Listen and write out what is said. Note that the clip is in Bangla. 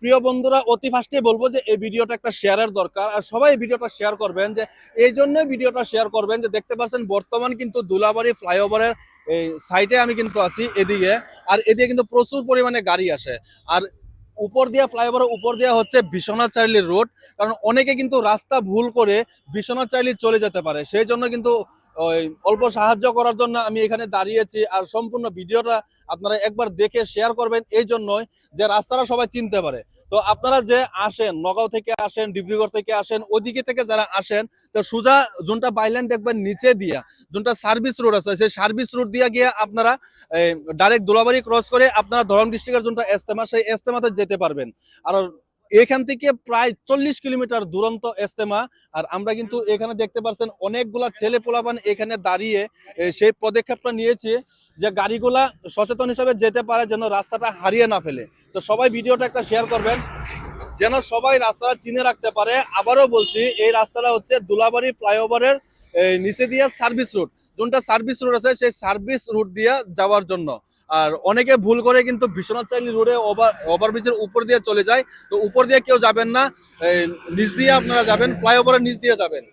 প্রিয় বন্ধুরা, অতি ফার্স্টে বলব যে এই ভিডিওটা একটা শেয়ারের দরকার। আর সবাই ভিডিওটা শেয়ার করবেন যে, এই জন্যই ভিডিওটা শেয়ার করবেন যে, দেখতে পাচ্ছেন বর্তমান কিন্তু দুলাবাড়ি ফ্লাইওভারের এই সাইটে আমি কিন্তু আছি এদিকে। আর এদিকে কিন্তু প্রচুর পরিমাণে গাড়ি আসে। আর উপর দিয়া ফ্লাইওভারের উপর দিয়া হচ্ছে বিশ্বনাথ চার্লি রোড। কারণ অনেকে কিন্তু রাস্তা ভুল করে বিশ্বনাথ চার্লি চলে যেতে পারে। সেই জন্য কিন্তু ওই অল্প সাহায্য করার জন্য আমি এখানে দাঁড়িয়েছি আর সম্পূর্ণ ভিডিওটা আপনারা একবার দেখে শেয়ার করবেন এই জন্যই যে রাস্তাটা সবাই চিনতে পারে। তো আপনারা যে আসেন, নগাঁও থেকে আসেন, ডিব্রুগড় থেকে আসেন, ওদিকে থেকে যারা আসেন, তো সোজা যোনটা বাইলাইন দেখবেন নিচে দিয়া যোনটা সার্ভিস রোড আছে। সেই সার্ভিস রোড দিয়ে গিয়ে আপনারা ডাইরেক্ট দোলাবাড়ি ক্রস করে আপনারা ধরম ডিস্ট্রিক্টের যোনটা এস্তেমা, সেই এস্তেমাতে যেতে পারবেন। আর এখান থেকে প্রায় চল্লিশ কিলোমিটার দুরন্ত এস্তেমা। আর আমরা কিন্তু এখানে দেখতে পাচ্ছেন অনেকগুলা ছেলে পোলাপান এখানে দাঁড়িয়ে সেই পদক্ষেপটা নিয়েছে যে গাড়িগুলা সচেতন হিসাবে যেতে পারে যেন রাস্তাটা হারিয়ে না ফেলে। তো সবাই ভিডিওটা একটা শেয়ার করবেন। যেন সবাই রাস্তা চিনে রাখতে পারে। আবারও বলছি, এই রাস্তাটা হচ্ছে দুলাবাড়ি ফ্লাইওভারের নিচে দিয়ে সার্ভিস রুট। যোনটা সার্ভিস রুট আছে, সেই সার্ভিস রুট দিয়ে যাওয়ার জন্য। আর অনেকে ভুল করে কিন্তু বিশ্বনাথ চাইলি রোডে ওভার, ওভারব্রিজের উপর দিয়ে চলে যায়। তো উপর দিয়ে কেউ যাবেন না নিচ দিয়ে আপনারা যাবেন, ফ্লাইওভারের নিচ দিয়ে যাবেন।